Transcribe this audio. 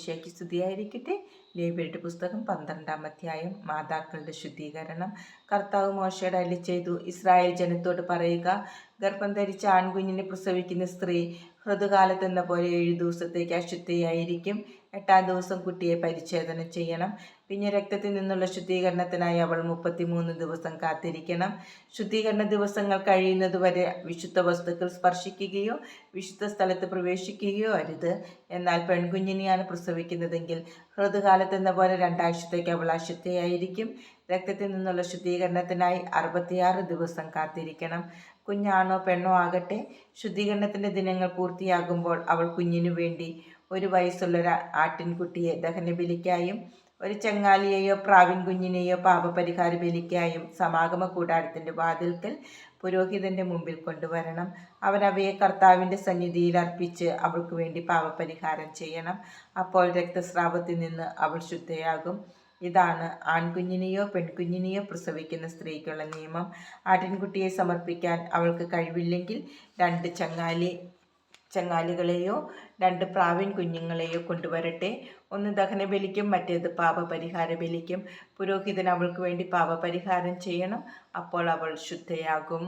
ഈശോയ്ക്ക് സ്തുതിയായിരിക്കട്ടെ. ലേബിയുടെ പുസ്തകം പന്ത്രണ്ടാം അധ്യായം. മാതാക്കളുടെ ശുദ്ധീകരണം. കർത്താവ് മോശയുടെ അല്ലി ചെയ്തു. ഇസ്രായേൽ ജനത്തോട് പറയുക ഗർഭം ധരിച്ച ആൺകുഞ്ഞിനെ പ്രസവിക്കുന്ന സ്ത്രീ ഋതുകാലത്തെന്ന പോലെ ഏഴു ദിവസത്തേക്ക് അശുദ്ധിയായിരിക്കും. എട്ടാം ദിവസം കുട്ടിയെ പരിച്ഛേദന ചെയ്യണം. പിന്നെ രക്തത്തിൽ നിന്നുള്ള ശുദ്ധീകരണത്തിനായി അവൾ മുപ്പത്തിമൂന്ന് ദിവസം കാത്തിരിക്കണം. ശുദ്ധീകരണ ദിവസങ്ങൾ കഴിയുന്നതുവരെ വിശുദ്ധ വസ്തുക്കൾ സ്പർശിക്കുകയോ വിശുദ്ധ സ്ഥലത്ത് പ്രവേശിക്കുകയോ അരുത്. എന്നാൽ പെൺകുഞ്ഞിനെയാണ് പ്രസവിക്കുന്നതെങ്കിൽ ഋതുകാലത്തെന്ന പോലെ രണ്ടാഴ്ചത്തേക്ക് അവൾ അശുദ്ധയായിരിക്കും. രക്തത്തിൽ നിന്നുള്ള ശുദ്ധീകരണത്തിനായി അറുപത്തിയാറ് ദിവസം കാത്തിരിക്കണം. കുഞ്ഞാണോ പെണ്ണോ ആകട്ടെ. ശുദ്ധീകരണത്തിന്റെ ദിനങ്ങൾ പൂർത്തിയാകുമ്പോൾ അവൾ കുഞ്ഞിനു വേണ്ടി ഒരു വയസ്സുള്ള ഒരു ആട്ടിൻകുട്ടിയെ ദഹനബലിക്കായും ഒരു ചങ്ങാലിയെയോ പ്രാവിൻ കുഞ്ഞിനെയോ പാപപരിഹാര ബലിക്കായും സമാഗമ കൂടാരത്തിന്റെ വാതിൽക്കൽ പുരോഹിതന്റെ മുമ്പിൽ കൊണ്ടുവരണം. അവൻ അവയെ കർത്താവിന്റെ സന്നിധിയിൽ അർപ്പിച്ച് അവൾക്ക് വേണ്ടി പാപപരിഹാരം ചെയ്യണം. അപ്പോൾ രക്തസ്രാവത്തിൽ നിന്ന് അവൾ ശുദ്ധയാകും. ഇതാണ്. ആൺകുഞ്ഞിനെയോ പെൺകുഞ്ഞിനെയോ പ്രസവിക്കുന്ന സ്ത്രീക്കുള്ള നിയമം. ആട്ടിൻകുട്ടിയെ സമർപ്പിക്കാൻ അവൾക്ക് കഴിവില്ലെങ്കിൽ രണ്ട് ചങ്ങാലി ചങ്ങാലികളെയോ രണ്ട് പ്രാവിൻ കുഞ്ഞുങ്ങളെയോ കൊണ്ടുവരട്ടെ. ഒന്ന് ദഹനബലിക്കും മറ്റേത് പാപപരിഹാര ബലിക്കും. പുരോഹിതൻ അവൾക്ക് വേണ്ടി പാപപരിഹാരം ചെയ്യണം. അപ്പോൾ അവൾ ശുദ്ധയാകും.